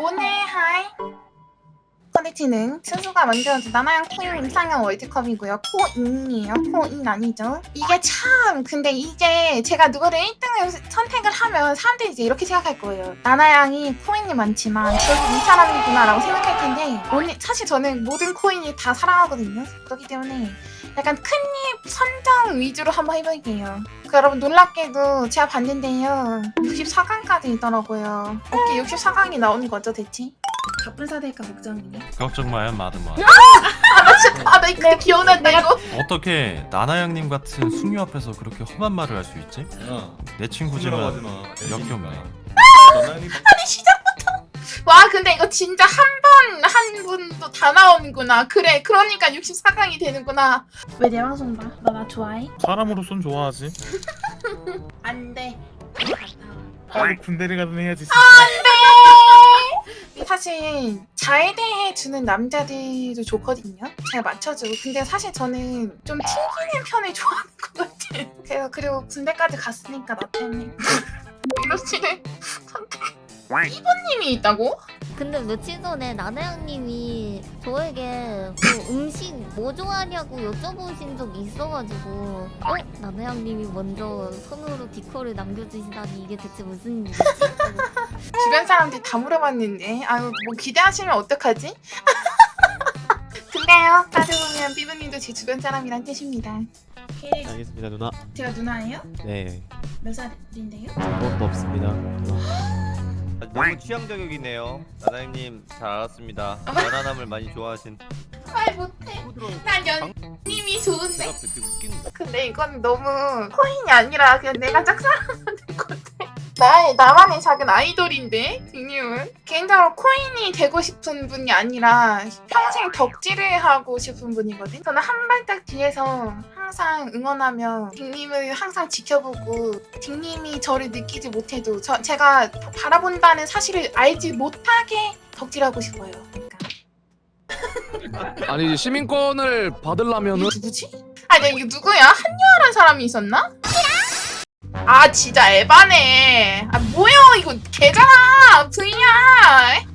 오늘 할 퀄리티는 순수가 만들어준 나나양 코인 임상형 월드컵이고요. 코인이에요. 코인 아니죠. 이게 참 근데 이게 제가 누구를 1등을 선택을 하면 사람들이 이제 이렇게 생각할 거예요. 나나양이 코인이 많지만 결국 이 사람이구나 라고 생각할 텐데 오늘 사실 저는 모든 코인이 다 사랑하거든요. 그렇기 때문에 약간 큰입 선정 위주로 한번 해볼게요. 그 여러분 놀랍게도 제가 봤는데요. 64강까지 있더라고요. 어떻게 64강이 나오는 거죠 대체? 가쁜 사대가 걱정이네. 걱정 마요 마드마 아, 나 이때 기억난다 이거. 어떻게 나나양님 같은 숙녀 앞에서 그렇게 험한 말을 할 수 있지? 야, 내 친구지만 역겹네 나나양님 아니 시작부터. 와 근데 이거 진짜 한 번 한 분도 다 나오는구나. 그래 그러니까 64강이 되는구나. 왜 내 방송 봐? 너 나 좋아해? 사람으로선 좋아하지. 안 돼. 빨리 군대를 가든 해야지. 네. 사실 잘 대해주는 남자들도 좋거든요. 잘 맞춰주고. 근데 사실 저는 좀 튕기는 편을 좋아하는 것 같아요. 그래서 그리고 군대까지 갔으니까 나 때문에. 이렇지는 선택. 이번님이 있다고? 근데 며칠 전에 나나양님이 저에게 그 음식 뭐 좋아하냐고 여쭤보신 적이 있어가지고 어? 나나양님이 먼저 손으로 디코를 남겨주시다니 이게 대체 무슨 일이지? 주변 사람들이 다 물어봤는데 아유 뭐 기대하시면 어떡하지? 근데요 따져보면 삐부님도 제 주변 사람이란 뜻입니다 오케이 알겠습니다 누나 제가 누나예요? 네 몇 살인데요? 아무것도 없습니다 아, 너무 취향 저격이네요. 나나형님 잘 알았습니다. 연하남을 많이 좋아하신. 말 못해 난 연님이 좋은데 제가 되게 웃기는. 근데 이건 너무 코인이 아니라 그냥 내가 짝사랑하는 건데 나의 나만의 작은 아이돌인데 빅님은 개인적으로 코인이 되고 싶은 분이 아니라 평생 덕질을 하고 싶은 분이거든 저는 한 발짝 뒤에서 항상 응원하며 빅님을 항상 지켜보고 빅님이 저를 느끼지 못해도 저, 제가 바라본다는 사실을 알지 못하게 덕질하고 싶어요 그러니까 아니 시민권을 받으려면은 누구지? 아니 이거 누구야? 한유아란 사람이 있었나? 아 진짜 에바네 아 뭐야 이거 개잖아 V야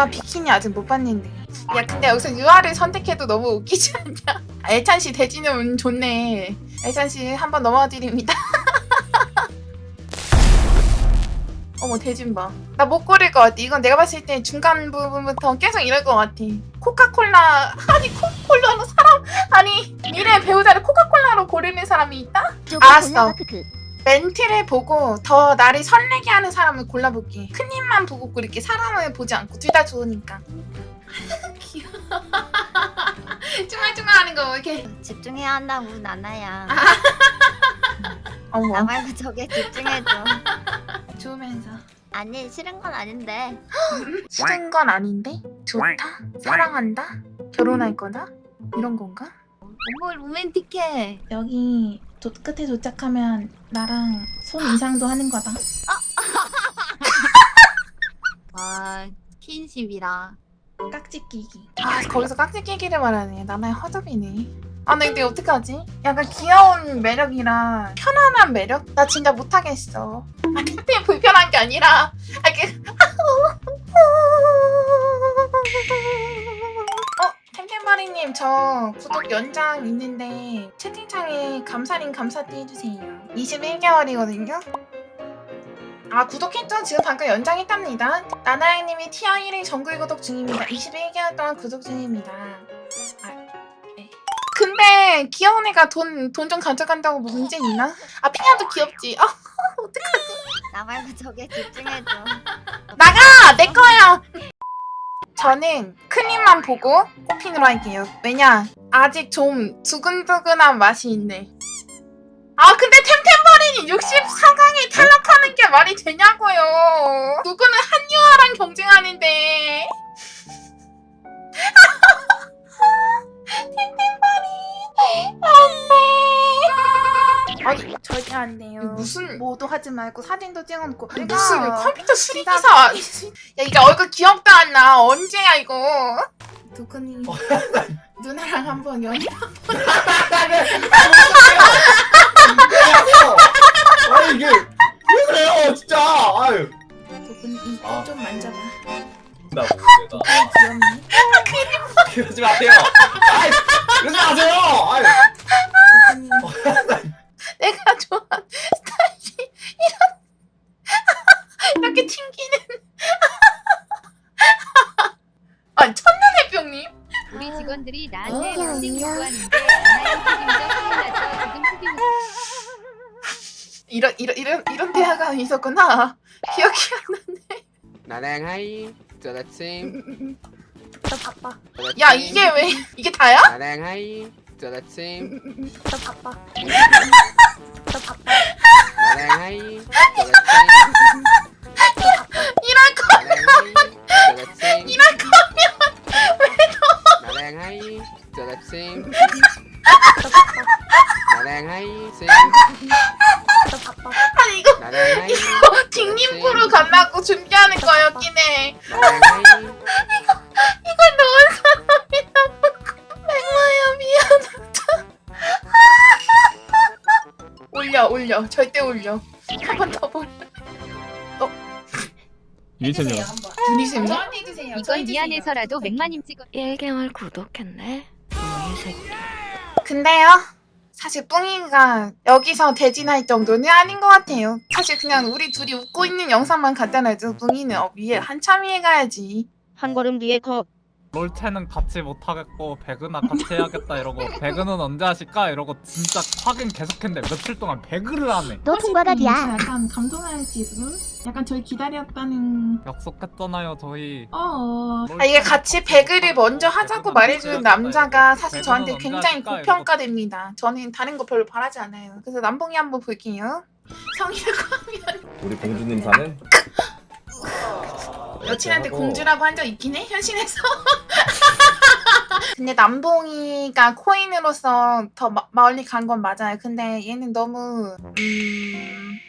유아 비키니 아직 못 봤는데 야 근데 여기서 유아를 선택해도 너무 웃기지 않냐 아, 애찬씨 대지는 좋네 애찬씨 한번 넘어 드립니다 어머 대진 봐. 나 못 고를 것 같아. 이건 내가 봤을 때 중간 부분부터 계속 이럴 것 같아. 코카콜라 아니 코카콜라로 사람 아니 미래 배우자를 코카콜라로 고르는 사람이 있다? 알았어. 멘트를 보고 더 나를 설레게 하는 사람을 골라볼게. 큰 입만 보고 고를게. 사람을 보지 않고 둘 다 좋으니까. 귀여워. 쭈말쭈말하는 거 이렇게. 집중해야 한다고 나나야 어머 나 말고 저게 집중해줘 좋으면서 아니 싫은 건 아닌데 싫은 건 아닌데 좋다 사랑한다 결혼할 거다 이런 건가? 너무 로맨틱해 여기 도, 끝에 도착하면 나랑 손 이상도 하는 거다. 와 스킨십이라 깍지 끼기. 아 거기서 깍지 끼기를 말하네. 나나의 허접이네. 아 근데 어떡하지? 약간 귀여운 매력이랑 편안한 매력? 나 진짜 못하겠어. 아 템템 불편한 게 아니라 아 이게 어 템템바리님 저 구독 연장 있는데 채팅창에 감사링 감사띠 해주세요. 21개월이거든요. 아 구독했죠? 지금 방금 연장했답니다. 나나양님이 티어 1일 정글 구독 중입니다. 21개월 동안 구독 중입니다. 아, 네. 근데 귀여운 애가 돈 돈 좀 가져간다고 뭐 문제 있나? 아 피냐도 귀엽지. 아 어떡하지? 나 말고 저게 집중해줘 나가 내 거야. 저는 큰 입만 보고 꽃핀으로 할게요. 왜냐 아직 좀 두근두근한 맛이 있네. 아 근데 템템버린이 64강에 탈락하는 게 말이 되냐고요. 누구는 한유아랑 경쟁하는데. 안 돼요. 무슨 뭐도 하지 말고 사진도 찍어놓고 무슨 컴퓨터 수리기사 야 이게 얼굴 기억도 안 나. 언제야 이거? 도코님 누나랑 한번 연애 아니 직원들이 나한테 어, 푸딩. 요구하는데 나의 났어 지금 푸딩 이런 이런 이런 이런 대화가 있었구나. 기억이 안 나랑 하이. 저라침 나 바빠. 야 이게 왜 이게 다야? 나랑 하이. 저라침 나 바빠. 나 바빠. 나랑 하이. 저라침 이럴 거 나랑 하이. 이럴 나랑 하이 저라침 나 바빠 나랑 하이 sim 나 바빠 아니 이거 나랑 하이 딩님 프로 간다고 준비하는 거였긴 해. 나랑 하이 이걸 넣은 사람이 나쁘고 맥마야 미안하다. 올려 올려. 절대 올려. 한 번 더 올려 유니천이요. 유니쌤 저한테 해주세요. 이건 미안해서라도 맥마님 찍어. 1개월 구독했네. 이 새끼. 근데요 사실 뿡이가 여기서 대진할 정도는 아닌 것 같아요. 사실 그냥 우리 둘이 웃고 있는 영상만 갖다 놔도 뿡이는 어, 위에 한참 위에 가야지. 한 걸음 뒤에 거 롤체는 같이 못하겠고 배그나 같이 해야겠다 이러고 배그는 언제 하실까 이러고 진짜 확인 계속했는데 며칠 동안 배그를 하네 너 통과각이야. 약간 감동할지도 약간 저희 기다렸다는 약속했잖아요 저희 어. 아 이게 같이 배그를 먼저 하자고 말해주는 남자가 사실 저한테 굉장히 고평가됩니다. 저는 다른 거 별로 바라지 않아요. 그래서 남봉이 한번 볼게요. 성이라고 하면 우리 공주님 사는 여친한테 공주라고 한 적 있긴 해 현실에서. 근데 남봉이가 코인으로서 더 마- 멀리 간 건 맞아요. 근데 얘는 너무 음.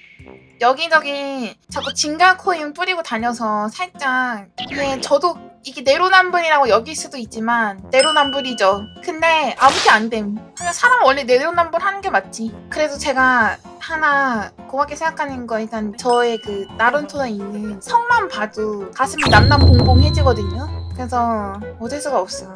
여기저기 자꾸 진갈 코인 뿌리고 다녀서 살짝 이게 저도 이게 내로남불이라고 여길 수도 있지만 내로남불이죠. 근데 아무게 안 됨. 그냥 사람 원래 내로남불 하는 게 맞지. 그래도 제가 하나 고맙게 생각하는 거 일단 저의 그 나룬토에 있는 성만 봐도 가슴이 남남봉봉해지거든요. 그래서 어쩔 수가 없어.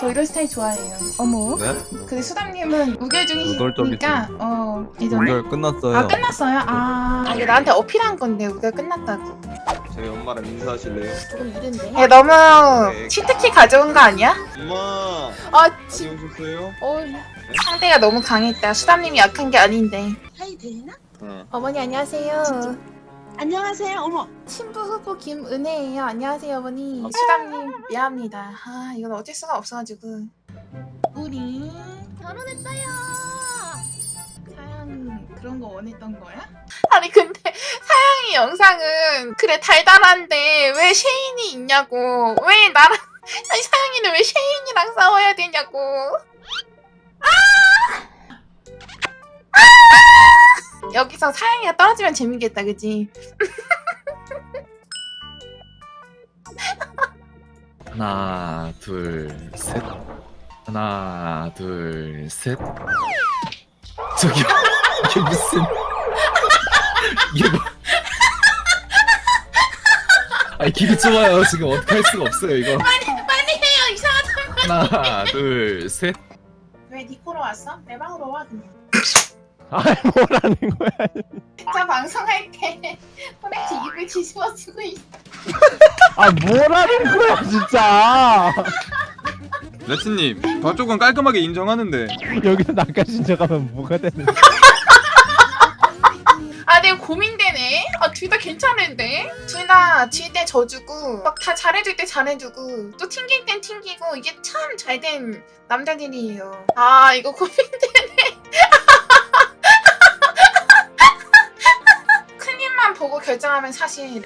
저 이런 스타일 좋아해요. 어머. 네? 근데 수담님은 우결 중이니까 우결적이지. 어 예전에 연결 끝났어요. 아 끝났어요? 아, 아 이게 나한테 어필한 건데 우결 끝났다고. 저희 엄마랑 인사하실래요? 조금 이른데. 야 너무 치트키 가져온 거 아니야? 엄마 아 지, 오셨어요? 어, 상대가 너무 강했다. 수담님이 약한 게 아닌데. 하이 되나? 응 어머니 안녕하세요. 안녕하세요. 어머. 신부 후보 김은혜예요. 안녕하세요 어머니. 수담님 미안합니다. 아 이건 어쩔 수가 없어가지고. 우리 결혼했어요. 사양 그런 거 원했던 거야? 아니 근데 사양이 영상은 그래 달달한데 왜 쉐인이 있냐고 왜 나랑 아니 사양이는 왜 쉐인이랑 싸워야 되냐고 아! 아! 여기서 사양이가 떨어지면 재밌겠다 그지? 하나, 둘, 셋. 하나, 둘, 셋. 저기요. 이게 무슨 이게 뭐 아니 기분 좋아요 지금 어떻게 할 수가 없어요 이거 빨리 해요 이상하다 하나 둘셋 왜 니코로 왔어? 내 방으로 와 그냥 아이 뭐라는 거야 저 방송할 때 호렉지 입을 뒤집어 쓰고 있어 아 뭐라는 거야 진짜 레츠님 저쪽은 깔끔하게 인정하는데 여기서 나까지 인정하면 뭐가 되는 아, 내가 고민되네. 아, 둘 다 괜찮은데? 둘 다 질 때 져주고, 막 다 잘해줄 때 잘해주고, 또 튕길 땐 튕기고, 이게 참 잘 된 남자들이에요. 아, 이거 고민되네. 보고 결정하면 사실